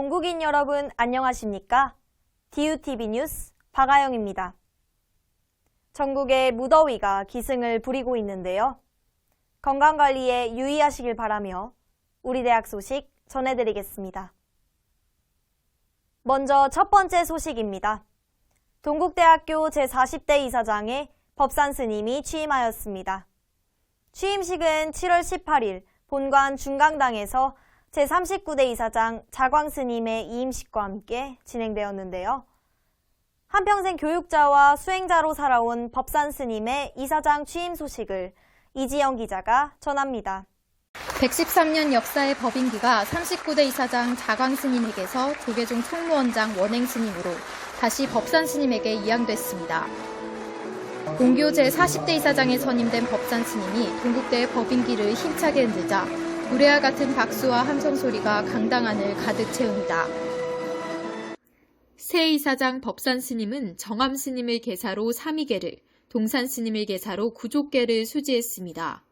동국인 여러분 안녕하십니까? DUTV 뉴스 박아영입니다. 전국의 무더위가 기승을 부리고 있는데요. 건강관리에 유의하시길 바라며 우리 대학 소식 전해드리겠습니다. 먼저 첫 번째 소식입니다. 동국대학교 제40대 이사장에 법산 스님이 취임하였습니다. 취임식은 7월 18일 본관 중강당에서 제39대 이사장 자광 스님의 이임식과 함께 진행되었는데요. 한평생 교육자와 수행자로 살아온 법산 스님의 이사장 취임 소식을 이지영 기자가 전합니다. 113년 역사의 법인기가 39대 이사장 자광 스님에게서 조계종 총무원장 원행 스님으로 다시 법산 스님에게 이양됐습니다. 공교 제40대 이사장에 선임된 법산 스님이 동국대의 법인기를 힘차게 흔들자 우레와 같은 박수와 함성 소리가 강당안을 가득 채웁니다. 새 이사장 법산 스님은 정암 스님의 계사로 삼위계를, 동산 스님의 계사로 구족계를 수지했습니다.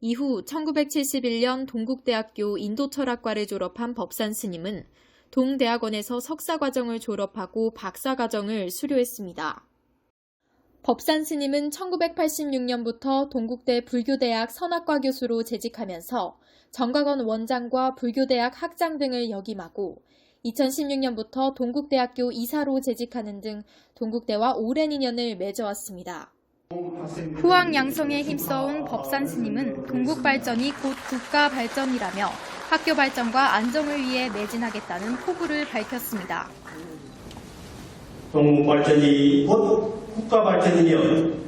이후 1971년 동국대학교 인도철학과를 졸업한 법산 스님은 동대학원에서 석사과정을 졸업하고 박사과정을 수료했습니다. 법산 스님은 1986년부터 동국대 불교대학 선학과 교수로 재직하면서 정각원 원장과 불교대학 학장 등을 역임하고 2016년부터 동국대학교 이사로 재직하는 등 동국대와 오랜 인연을 맺어왔습니다. 후학 양성에 힘써온 법산 스님은 동국 발전이 곧 국가 발전이라며 학교 발전과 안정을 위해 매진하겠다는 포부를 밝혔습니다. 동국 발전이 곧 국가 발전이며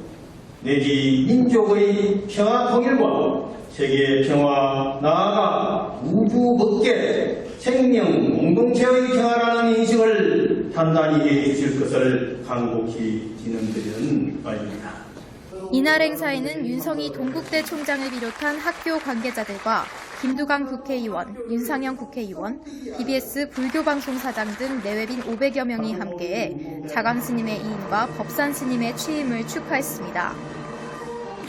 내지 민족의 평화 통일과 세계의 평화 나아가 우주 법계 생명 공동체의 평화라는 인식을 단단히 해주실 것을 간곡히 진언드리는 바입니다. 이날 행사에는 윤성희 동국대 총장을 비롯한 학교 관계자들과 김두강 국회의원, 윤상현 국회의원, BBS 불교방송사장 등 내외빈 500여 명이 함께해 자강 스님의 이임과 법산 스님의 취임을 축하했습니다.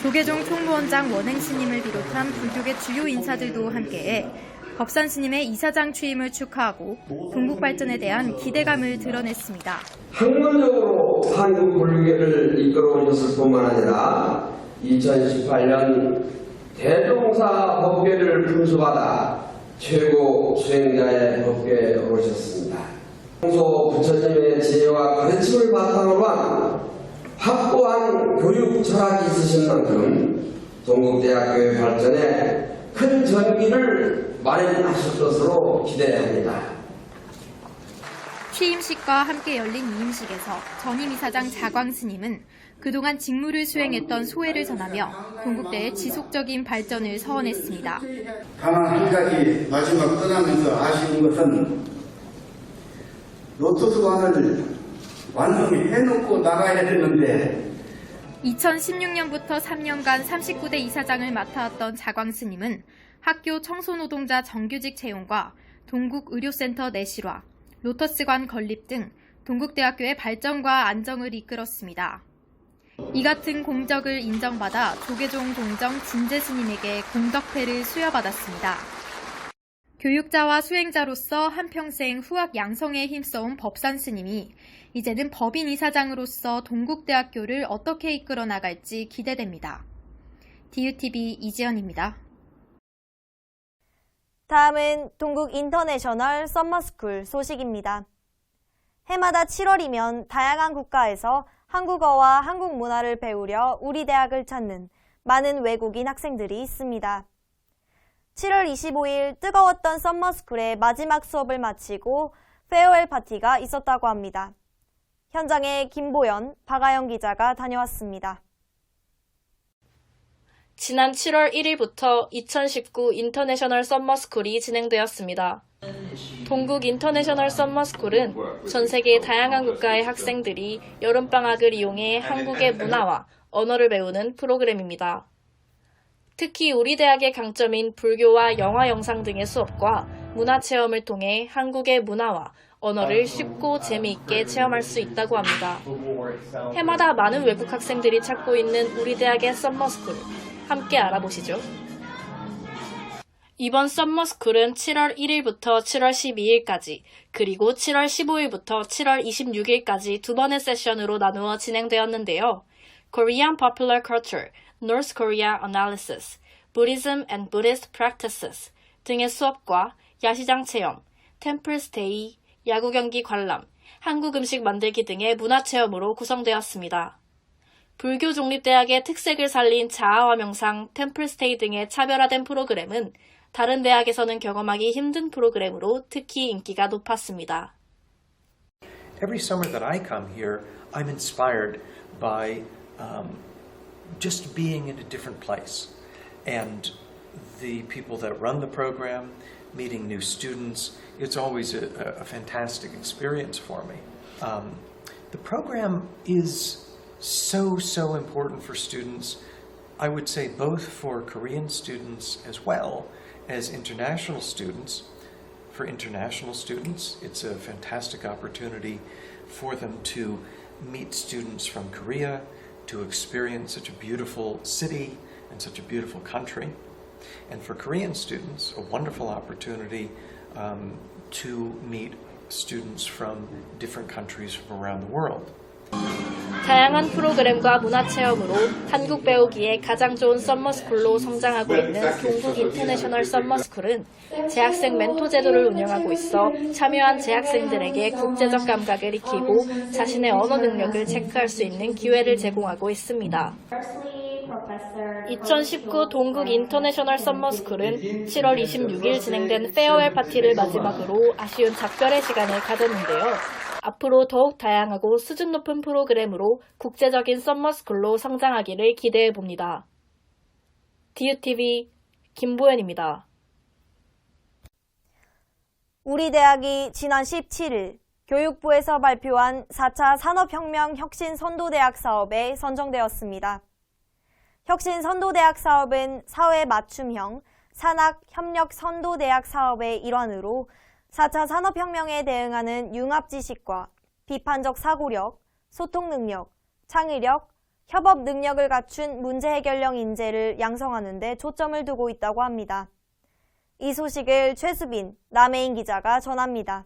조계종 총무원장 원행 스님을 비롯한 불교계 주요 인사들도 함께해 법산 스님의 이사장 취임을 축하하고 동국 발전에 대한 기대감을 드러냈습니다. 학문적으로 한국 불교계를 이끌어 오셨을 뿐만 아니라 2018년 대종사 법계를 분수받아 최고 수행자의 법계에 오르셨습니다. 평소 부처님의 지혜와 가르침을 바탕으로 한 확고한 교육 철학이 있으신 만큼 동국대학교의 발전에 큰 전기를 마련하실 것으로 기대합니다. 취임식과 함께 열린 이임식에서 전임 이사장 자광 스님은 그동안 직무를 수행했던 소회를 전하며 동국대의 지속적인 발전을 서원했습니다. 다만 한 가지 마지막 떠나면서 아쉬운 것은 로터스관을 완성히 해놓고 나가야 되는데 2016년부터 3년간 39대 이사장을 맡아왔던 자광 스님은 학교 청소노동자 정규직 채용과 동국 의료센터 내실화, 로터스관 건립 등 동국대학교의 발전과 안정을 이끌었습니다. 이 같은 공적을 인정받아 조계종 동정 진재 스님에게 공덕패를 수여받았습니다. 교육자와 수행자로서 한평생 후학 양성에 힘써온 법산 스님이 이제는 법인 이사장으로서 동국대학교를 어떻게 이끌어 나갈지 기대됩니다. DUTV 이지연입니다. 다음은 동국 인터내셔널 썸머스쿨 소식입니다. 해마다 7월이면 다양한 국가에서 한국어와 한국 문화를 배우려 우리 대학을 찾는 많은 외국인 학생들이 있습니다. 7월 25일 뜨거웠던 썸머스쿨의 마지막 수업을 마치고 페어웰 파티가 있었다고 합니다. 현장에 김보연, 박아영 기자가 다녀왔습니다. 지난 7월 1일부터 2019 인터내셔널 썸머스쿨이 진행되었습니다. 동국 인터내셔널 썸머스쿨은 전 세계 다양한 국가의 학생들이 여름방학을 이용해 한국의 문화와 언어를 배우는 프로그램입니다. 특히 우리 대학의 강점인 불교와 영화 영상 등의 수업과 문화 체험을 통해 한국의 문화와 언어를 쉽고 재미있게 체험할 수 있다고 합니다. 해마다 많은 외국 학생들이 찾고 있는 우리 대학의 썸머스쿨. 함께 알아보시죠. 이번 썸머스쿨은 7월 1일부터 7월 12일까지, 그리고 7월 15일부터 7월 26일까지 두 번의 세션으로 나누어 진행되었는데요. Korean Popular Culture, North Korea Analysis, Buddhism and Buddhist Practices 등의 수업과 야시장 체험, 템플 스테이, 야구 경기 관람, 한국 음식 만들기 등의 문화 체험으로 구성되었습니다. 불교 종립대학의 특색을 살린 자아와 명상, 템플 스테이 등의 차별화된 프로그램은 다른 대학에서는 경험하기 힘든 프로그램으로 특히 인기가 높았습니다. Every summer that I come here, I'm inspired by um, just being in a different place. And the people that run the program, meeting new students, it's always a, a fantastic experience for me. Um, the program is so, so important for students. I would say both for Korean students as well as international students. For international students, it's a fantastic opportunity for them to meet students from Korea, to experience such a beautiful city and such a beautiful country. And for Korean students, a wonderful opportunity um, to meet students from different countries from around the world. 다양한 프로그램과 문화 체험으로 한국 배우기에 가장 좋은 썸머스쿨로 성장하고 있는 동국 인터내셔널 썸머스쿨은 재학생 멘토 제도를 운영하고 있어 참여한 재학생들에게 국제적 감각을 익히고 자신의 언어 능력을 체크할 수 있는 기회를 제공하고 있습니다. 2019 동국 인터내셔널 썸머스쿨은 7월 26일 진행된 페어웰 파티를 마지막으로 아쉬운 작별의 시간을 가졌는데요. 앞으로 더욱 다양하고 수준 높은 프로그램으로 국제적인 썸머스쿨로 성장하기를 기대해 봅니다. DUTV 김보현입니다. 우리 대학이 지난 17일 교육부에서 발표한 4차 산업혁명 혁신 선도대학 사업에 선정되었습니다. 혁신 선도대학 사업은 사회 맞춤형 산학 협력 선도대학 사업의 일환으로 4차 산업혁명에 대응하는 융합 지식과 비판적 사고력, 소통 능력, 창의력, 협업 능력을 갖춘 문제 해결형 인재를 양성하는 데 초점을 두고 있다고 합니다. 이 소식을 최수빈, 남해인 기자가 전합니다.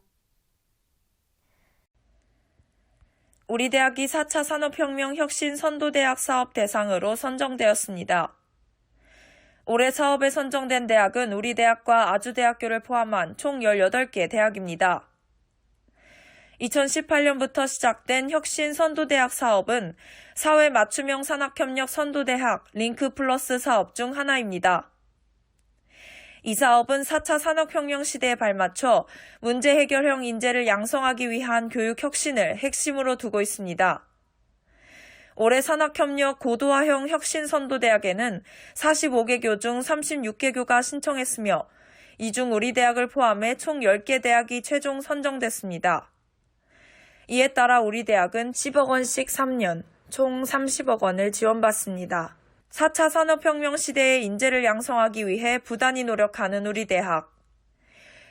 우리 대학이 4차 산업혁명 혁신 선도대학 사업 대상으로 선정되었습니다. 올해 사업에 선정된 대학은 우리 대학과 아주대학교를 포함한 총 18개 대학입니다. 2018년부터 시작된 혁신 선도대학 사업은 사회 맞춤형 산학협력 선도대학 링크 플러스 사업 중 하나입니다. 이 사업은 4차 산업혁명 시대에 발맞춰 문제 해결형 인재를 양성하기 위한 교육 혁신을 핵심으로 두고 있습니다. 올해 산학협력 고도화형 혁신선도대학에는 45개교 중 36개교가 신청했으며 이 중 우리 대학을 포함해 총 10개 대학이 최종 선정됐습니다. 이에 따라 우리 대학은 10억 원씩 3년, 총 30억 원을 지원받습니다. 4차 산업혁명 시대의 인재를 양성하기 위해 부단히 노력하는 우리 대학.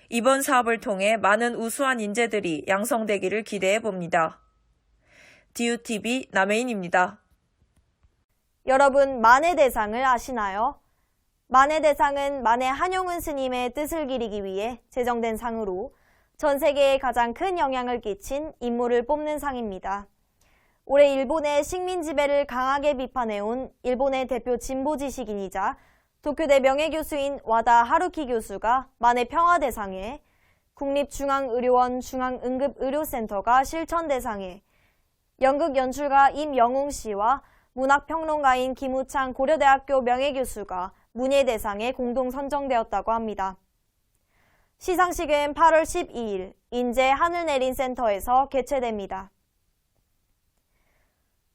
이번 사업을 통해 많은 우수한 인재들이 양성되기를 기대해 봅니다. DUTV 남해인입니다. 여러분, 만해 대상을 아시나요? 만해 대상은 만해 한용운 스님의 뜻을 기리기 위해 제정된 상으로 전 세계에 가장 큰 영향을 끼친 인물을 뽑는 상입니다. 올해 일본의 식민 지배를 강하게 비판해온 일본의 대표 진보 지식인이자 도쿄대 명예교수인 와다 하루키 교수가 만해 평화대상에 국립중앙의료원 중앙응급의료센터가 실천대상에 연극 연출가 임영웅 씨와 문학평론가인 김우창 고려대학교 명예교수가 문예대상에 공동 선정되었다고 합니다. 시상식은 8월 12일 인제 하늘내린 센터에서 개최됩니다.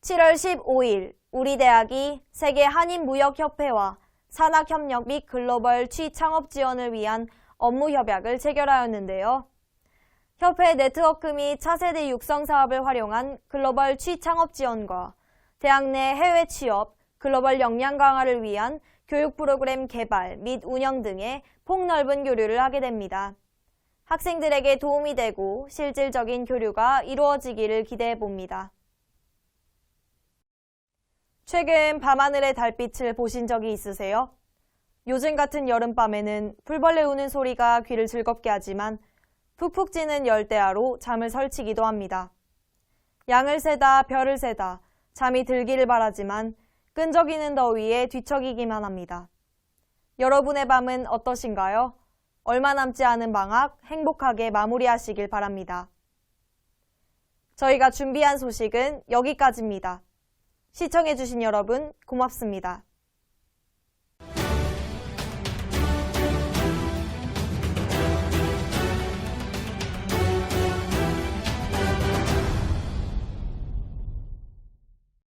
7월 15일 우리 대학이 세계 한인무역협회와 산학협력 및 글로벌 취창업 지원을 위한 업무 협약을 체결하였는데요. 협회 네트워크 및 차세대 육성 사업을 활용한 글로벌 취창업 지원과 대학 내 해외 취업, 글로벌 역량 강화를 위한 교육 프로그램 개발 및 운영 등의 폭넓은 교류를 하게 됩니다. 학생들에게 도움이 되고 실질적인 교류가 이루어지기를 기대해 봅니다. 최근 밤하늘의 달빛을 보신 적이 있으세요? 요즘 같은 여름밤에는 풀벌레 우는 소리가 귀를 즐겁게 하지만 푹푹 찌는 열대야로 잠을 설치기도 합니다. 양을 세다 별을 세다 잠이 들기를 바라지만 끈적이는 더위에 뒤척이기만 합니다. 여러분의 밤은 어떠신가요? 얼마 남지 않은 방학 행복하게 마무리하시길 바랍니다. 저희가 준비한 소식은 여기까지입니다. 시청해주신 여러분 고맙습니다.